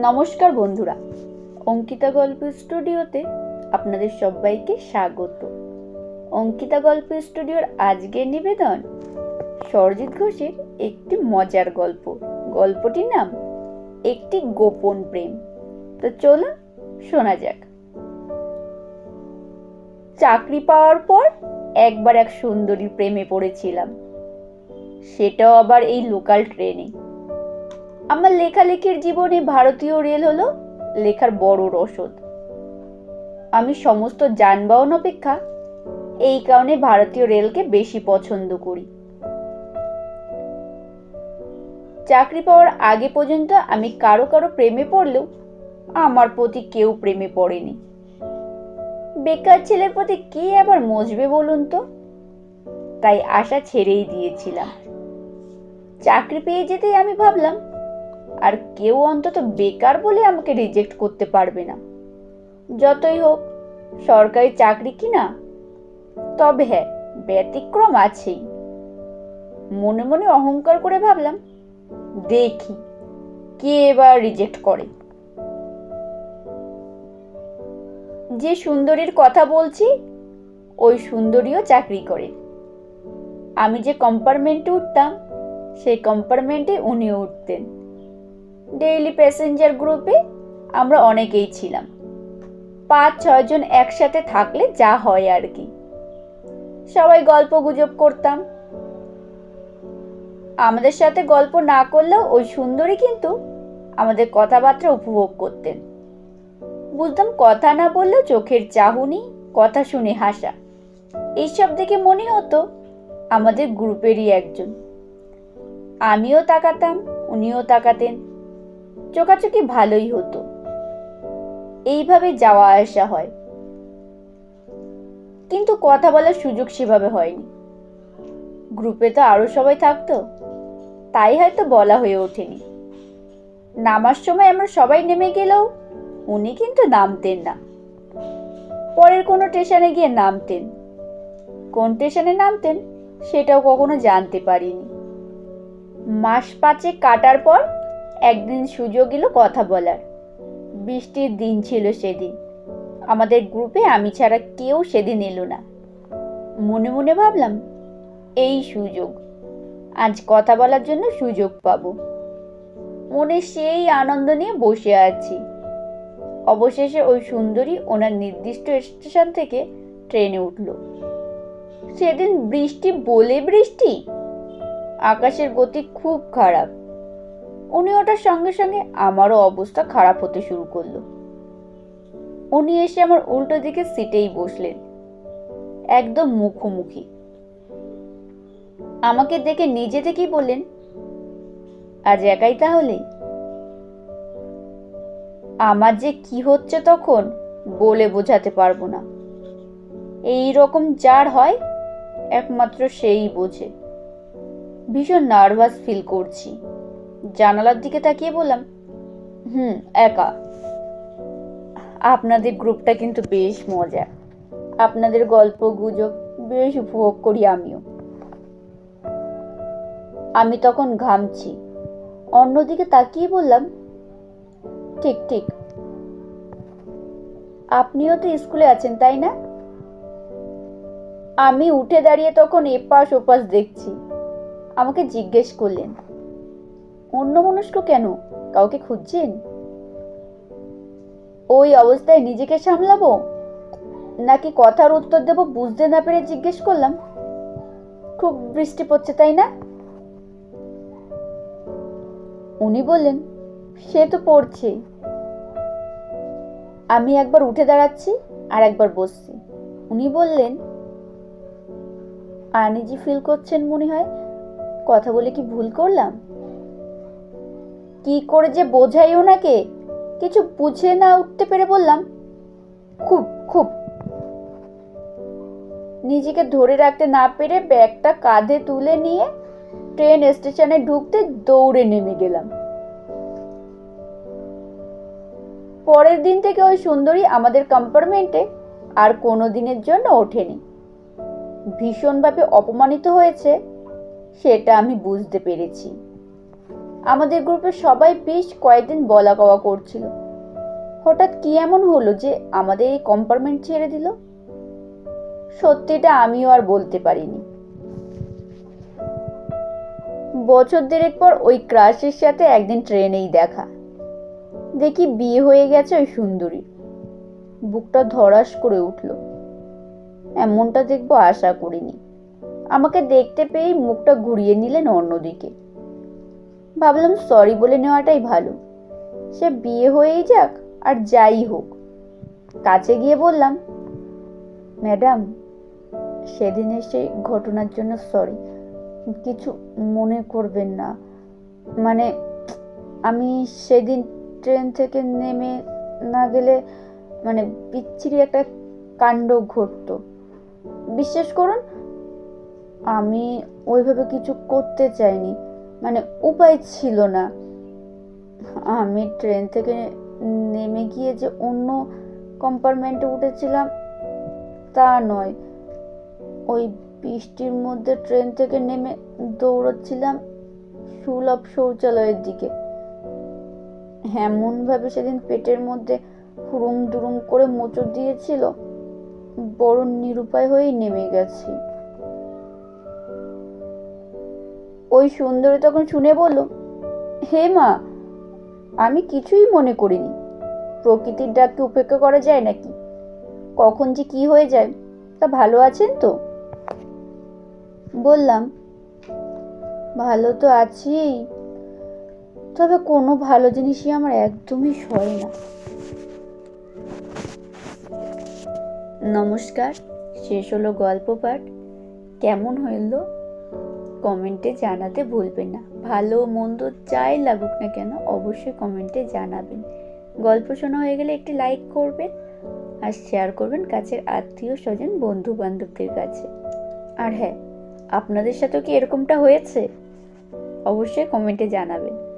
নমস্কার বন্ধুরা। অঙ্কিতা গল্প স্টুডিওতে আপনাদের সবাইকে স্বাগত। অঙ্কিতা গল্প স্টুডিওর আজকের নিবেদন সরজিৎ ঘোষের একটি মজার গল্প। গল্পটির নাম, একটি গোপন প্রেম। তো চলুন শোনা যাক। চাকরি পাওয়ার পর একবার এক সুন্দরী প্রেমে পড়েছিলাম। সেটাও আবার এই লোকাল ট্রেনে আমার লেখালেখির জীবনে ভারতীয় রেল হলো লেখার বড় রসদ। আমি সমস্ত যানবাহন অপেক্ষা এই কারণে ভারতীয় রেলকে বেশি পছন্দ করি। চাকরি পাওয়ার আগে পর্যন্ত আমি কারও কারও প্রেমে পড়লেও আমার প্রতি কেউ প্রেমে পড়েনি। বেকার ছেলের প্রতি কে আবার মজবে বলুন তো? তাই আশা ছেড়েই দিয়েছিলাম। চাকরি পেয়ে যেতেই আমি ভাবলাম আর কেউ অন্তত বেকার বলে আমাকে রিজেক্ট করতে পারবে না। যতই হোক, সরকারি চাকরি কি না? তবে হ্যাঁ ব্যতিক্রম আছেই। মনে মনে অহংকার করে ভাবলাম, দেখি কে এবার রিজেক্ট করে। যে সুন্দরীর কথা বলছি, ওই সুন্দরীও চাকরি করে। আমি যে কম্পার্টমেন্টে উঠতাম, সেই কম্পার্টমেন্টে উনি উঠতেন। ডেইলি প্যাসেঞ্জার গ্রুপে আমরা অনেকেই ছিলাম। পাঁচ ছয়জন একসাথে থাকলে যা হয় আর কি। সবাই গল্প গুজব করতাম। আমাদের সাথে গল্প না করলেও ওই সুন্দরী কিন্তু আমাদের কথাবার্তা উপভোগ করতেন। বুঝতাম কথা না বললেও চোখের চাহুনি, কথা শুনে হাসা। এইসব দেখে মনে হতো আমাদের গ্রুপেরই একজন। আমিও তাকাতাম, উনিও তাকাতেন। চোখাচোখি ভালোই হতো। এইভাবে যাওয়া আসা হয়। কিন্তু কথা বলার সুযোগ সেভাবে হয়নি। গ্রুপে তো আরও সবাই থাকতো, তাই হয়তো বলা হয়ে ওঠেনি। নামার সময় আমরা সবাই নেমে গেলেও উনি কিন্তু নামতেন না। পরের কোনো স্টেশনে গিয়ে নামতেন। কোন স্টেশনে নামতেন সেটাও কখনো জানতে পারিনি। মাস পাঁচে কাটার পর একদিন সুযোগ এলো কথা বলার। বৃষ্টির দিন ছিল সেদিন। আমাদের গ্রুপে আমি ছাড়া কেউ সেদিন এলো না। মনে মনে ভাবলাম, এই সুযোগ। আজ কথা বলার জন্য সুযোগ পাবো। মনে সেই আনন্দ নিয়ে বসে আছি। অবশেষে ওই সুন্দরী ওনার নির্দিষ্ট স্টেশন থেকে ট্রেনে উঠল। সেদিন বৃষ্টি বলে বৃষ্টি? আকাশের গতি খুব খারাপ। উনি ওটার সঙ্গে সঙ্গে আমারও অবস্থা খারাপ হতে শুরু করল। উনি এসে আমার উল্টো দিকে সিটেই বসলেন, একদম মুখোমুখি। আমাকে দেখে নিজে থেকেই বললেন, আজ একাই তাহলে? আমার যে কি হচ্ছে তখন বলে বোঝাতে পারব না। এই রকম যার হয়, একমাত্র সেই বোঝে। ভীষণ নার্ভাস ফিল করছি। জানালার দিকে তাকিয়ে বললাম, হুম, একা। আপনাদের গ্রুপটা কিন্তু বেশ মজা। আপনাদের গল্প, গুজব বেশ উপভোগ করি আমিও। আমি তখন ঘামছি। অন্যদিকে তাকিয়ে বললাম, ঠিক ঠিক। আপনিও তো স্কুলে আছেন, তাই না? আমি উঠে দাঁড়িয়ে তখন এপাশ ওপাশ দেখছি। আমাকে জিজ্ঞেস করলেন অন্য মনস্ক কেন? কাউকে খুঁজছেন? ওই অবস্থায় নিজেকে সামলাবো? নাকি কথার উত্তর দেব বুঝতে না পেরে জিজ্ঞেস করলাম? খুব বৃষ্টি পড়ছে, তাই না? উনি বললেন, সে তো পড়ছে। আমি একবার উঠে দাঁড়াচ্ছি আর একবার বসছি। উনি বললেন আনিজি ফিল করছেন মনে হয়? কথা বলে কি ভুল করলাম? কি করে যে বোঝাই ওনাকে? কিছু বুঝে না উঠতে পেরে বললাম, খুব খুব। নিজেকে ধরে রাখতে না পেরে ব্যাগটা কাঁধে তুলে নিয়ে ট্রেন স্টেশনে ঢুকতে দৌড়ে নেমে গেলাম। পরের দিন থেকে ওই সুন্দরী আমাদের কম্পার্টমেন্টে আর কোনো দিনের জন্য ওঠেনি। ভীষণভাবে অপমানিত হয়েছে, সেটা আমি বুঝতে পেরেছি। আমাদের গ্রুপে সবাই বেশ কয়েকদিন বলা কওয়া করছিল। হঠাৎ কি এমন হলো যে আমাদের এই কম্পার্টমেন্ট ছেড়ে দিল? সত্যিটা আমিও আর বলতে পারিনি। বছর দেড়েক পর ওই ক্রাশের সাথে একদিন ট্রেনেই দেখা। দেখি বিয়ে হয়ে গেছে ওই সুন্দরী। বুকটা ধরাস করে উঠল। এমনটা দেখব আশা করিনি। আমাকে দেখতে পেয়েই মুখটা ঘুরিয়ে নিলেন অন্যদিকে। ভাবলাম সরি বলে নেওয়াটাই ভালো। সে বিয়ে হয়েই যাক আর যাই হোক। কাছে গিয়ে বললাম, ম্যাডাম সেদিনের সেই ঘটনার জন্য সরি কিছু মনে করবেন না। মানে আমি সেদিন ট্রেন থেকে নেমে না গেলে মানে বিচ্ছিরি একটা কাণ্ড ঘটতো। বিশ্বাস করুন, আমি ওইভাবে কিছু করতে চাইনি। মানে উপায় ছিল না। আমি ট্রেন থেকে নেমে গিয়ে যে অন্য কম্পার্টমেন্টে উঠেছিলাম, তা নয়। ওই বৃষ্টির মধ্যে ট্রেন থেকে নেমে দৌড়চ্ছিলাম সুলভ শৌচালয়ের দিকে। এমনভাবে সেদিন পেটের মধ্যে হুড়ুম দুরুম করে মোচড় দিয়েছিল বড় নিরুপায় হয়েই নেমে গেছি। ওই সুন্দরী তখন শুনে বলল, হে মা, আমি কিছুই মনে করিনি। প্রকৃতির ডাককে উপেক্ষা করা যায় নাকি? কখন যে কি হয়ে যায়, তা ভালো আছেন তো? বললাম, ভালো তো আছি, তবে কোনো ভালো জিনিসই আমার একদমই সয় না। নমস্কার, শেষ হলো গল্প পাঠ। কেমন হইল? কমেন্টে জানাতে ভুলবেন না। ভালো মন্দ যাই লাগুক না কেন, অবশ্যই কমেন্টে জানাবেন। গল্প শোনা হয়ে গেলে একটি লাইক করবেন আর শেয়ার করবেন কাছের আত্মীয়, স্বজন বন্ধু বান্ধবদের কাছে। আর হ্যাঁ আপনাদের সাথেও কি এরকমটা হয়েছে? অবশ্যই কমেন্টে জানাবেন।